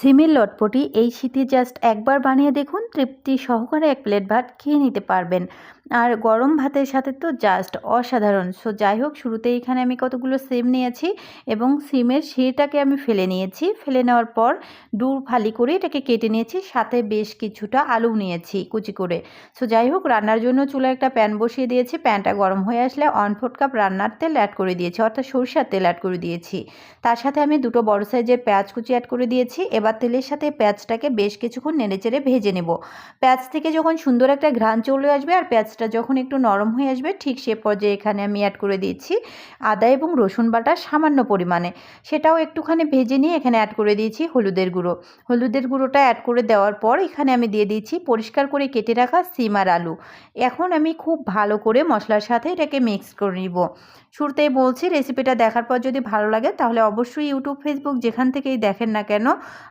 সিমের লটপটি এই শীতে জাস্ট একবার বানিয়ে দেখুন, তৃপ্তি সহকারে এক প্লেট ভাত খেয়ে নিতে পারবেন। আর গরম ভাতের সাথে তো জাস্ট অসাধারণ। সো যাই হোক শুরুতেই এখানে আমি কতগুলো সিম নিয়েছি এবং সিমের শিরটাকে আমি ফেলে নিয়েছি। ফেলে নেওয়ার পর ডুর ফালি করে এটাকে কেটে নিয়েছি, সাথে বেশ কিছুটা আলু নিয়েছি কুচি করে। সো যাই হোক রান্নার জন্য চুলায় একটা প্যান বসিয়ে দিয়েছি। প্যানটা গরম হয়ে আসলে ওয়ান ফোর্থ কাপ রান্নার তেল অ্যাড করে দিয়েছি, অর্থাৎ সরষের তেল অ্যাড করে দিয়েছি। তার সাথে আমি দুটো বড় সাইজের পেঁয়াজ কুচি অ্যাড করে দিয়েছি। এবার তেলের সাথে পেঁয়াজটাকে বেশ কিছুক্ষণ নেড়েচেড়ে ভেজে নেব। পেঁয়াজ থেকে যখন সুন্দর একটা ঘ্রাণ চলে আসবে আর পেঁয়াজটা যখন একটু নরম হয়ে আসবে, ঠিক সে পর্যায়ে এখানে আমি অ্যাড করে দিয়েছি আদা এবং রসুন বাটা সামান্য পরিমাণে। সেটাও একটুখানি ভেজে নিয়ে এখানে অ্যাড করে দিয়েছি হলুদের গুঁড়ো। হলুদের গুঁড়োটা অ্যাড করে দেওয়ার পর এখানে আমি দিয়ে দিয়েছি পরিষ্কার করে কেটে রাখা সিম আর আলু। এখন আমি খুব ভালো করে মশলার সাথে এটাকে মিক্স করে নিব। শুরুতেই বলছি রেসিপিটা দেখার পর যদি ভালো লাগে তাহলে অবশ্যই ইউটিউব ফেসবুক যেখান থেকেই দেখেন না কেন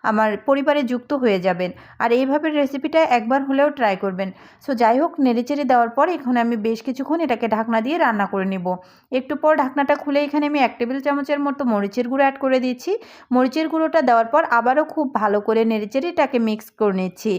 আমার পরিবারে যুক্ত হয়ে যাবেন। আর এইভাবে রেসিপিটা একবার হলেও ট্রাই করবেন। সো যাই হোক, নেড়েচেড়ে দেওয়ার পর এখন আমি বেশ কিছুক্ষণ এটাকে ঢাকনা দিয়ে রান্না করে নেব। একটু পর ঢাকনাটা খুলে এখানে আমি এক টেবিল চামচের মতো মরিচের গুঁড়ো অ্যাড করে দিচ্ছি মরিচের গুঁড়োটা দেওয়ার পর আবারও খুব ভালো করে নেড়েচেড়ে এটাকে মিক্স করে নিচ্ছি।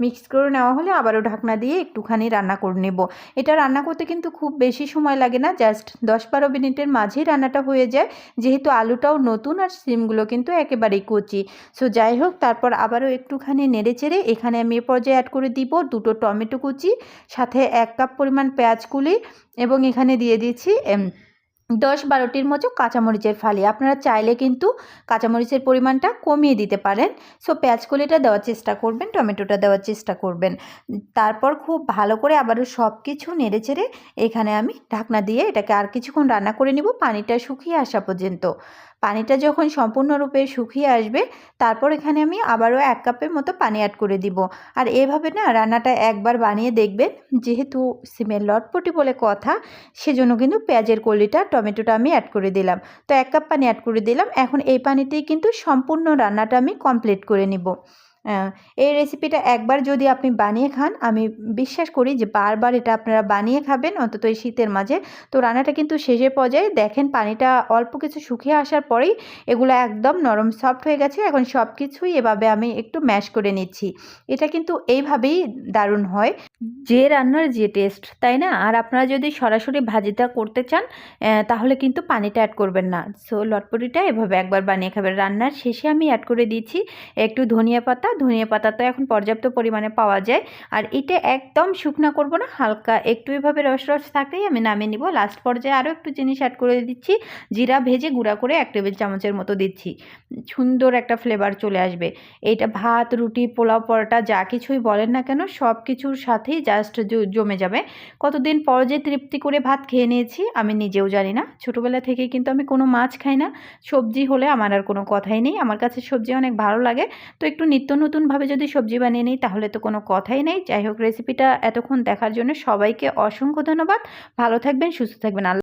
মিক্স করে নেওয়া হলে আবারও ঢাকনা দিয়ে একটুখানি রান্না করে নেব। এটা রান্না করতে কিন্তু খুব বেশি সময় লাগে না জাস্ট দশ বারো মিনিটের মাঝেই রান্নাটা হয়ে যায়। যেহেতু আলুটাও নতুন আর সিমগুলো কিন্তু একেবারেই কচি। সো যাই হোক, তারপর আবারও একটুখানি নেড়েচেড়ে এখানে আমি এ পর্যায়ে অ্যাড করে দিব দুটো টমেটো কুচি, সাথে এক কাপ পরিমাণ পেঁয়াজ কুলি এবং এখানে দিয়ে দিয়েছি দশ বারোটির মতো কাঁচামরিচের ফালি। আপনারা চাইলে কিন্তু কাঁচামরিচের পরিমাণটা কমিয়ে দিতে পারেন। সো পেঁয়াজ কলিটা দেওয়ার চেষ্টা করবেন, টমেটোটা দেওয়ার চেষ্টা করবেন। তারপর খুব ভালো করে আবারও সব কিছু নেড়ে চেড়ে এখানে আমি ঢাকনা দিয়ে এটাকে আর কিছুক্ষণ রান্না করে নিব, পানিটা শুকিয়ে আসা পর্যন্ত। পানিটা যখন সম্পূর্ণরূপে শুকিয়ে আসবে, তারপর এখানে আমি আবারও এক কাপের মতো পানি অ্যাড করে দিব। আর এভাবে না রান্নাটা একবার বানিয়ে দেখবেন, যেহেতু সিমের লটপটি বলে কথা, সেজন্য কিন্তু পেঁয়াজের কলিটা, টমেটোটা আমি অ্যাড করে দিলাম। তো এক কাপ পানি অ্যাড করে দিলাম, এখন এই পানিতেই কিন্তু সম্পূর্ণ রান্নাটা আমি কমপ্লিট করে নিব। এই রেসিপিটা একবার যদি আপনি বানিয়ে খান, আমি বিশ্বাস করি যে বারবার এটা আপনারা বানিয়ে খাবেন, অন্তত এই শীতের মাঝে। তো রান্নাটা কিন্তু শেষে পর্যায়ে, দেখেন পানিটা অল্প কিছু শুকিয়ে আসার পরেই এগুলো একদম নরম সফট হয়ে গেছে। এখন সব কিছুই এভাবে আমি একটু ম্যাশ করে নিচ্ছি। এটা কিন্তু এইভাবেই দারুণ হয়। যে রান্নার যে টেস্ট তাই না? আর আপনারা যদি সরাসরি ভাজিটা করতে চান তাহলে কিন্তু পানিটা অ্যাড করবেন না। সো লটপটিটা এভাবে একবার বানিয়ে খাবেন। রান্নার শেষে আমি অ্যাড করে দিয়েছি একটু ধনিয়া পাতা। ধনিয়া পাতা তো এখন পর্যাপ্ত পরিমাণে পাওয়া যায়। আর এটা একদম শুকনা করব না, হালকা একটু এভাবে রস রস থাকতেই আমি নামিয়ে নিব। লাস্ট পর্যায়ে আরও একটু জিনিস অ্যাড করে দিচ্ছি। জিরা ভেজে গুঁড়া করে এক টেবিল চামচের মতো দিচ্ছি। সুন্দর একটা ফ্লেভার চলে আসবে। এইটা ভাত, রুটি, পোলাও, পরোটা, যা কিছুই বলেন না কেন সব কিছুর সাথেই জাস্ট জমে যাবে। কতদিন পর যে তৃপ্তি করে ভাত খেয়ে নিয়েছি, আমি নিজেও জানি না। ছোটোবেলা থেকে কিন্তু আমি কোনো মাছ খাই না। সবজি হলে আমার আর কোনো কথাই নেই। আমার কাছে সবজি অনেক ভালো লাগে। তো একটু নিত্য নতুনভাবে যদি সবজি বানিয়ে নিই, তাহলে তো কোনো কথাই নেই। যাই হোক রেসিপিটা এতক্ষণ দেখার জন্য সবাইকে অসংখ্য ধন্যবাদ। ভালো থাকবেন, সুস্থ থাকবেন। আল্লাহ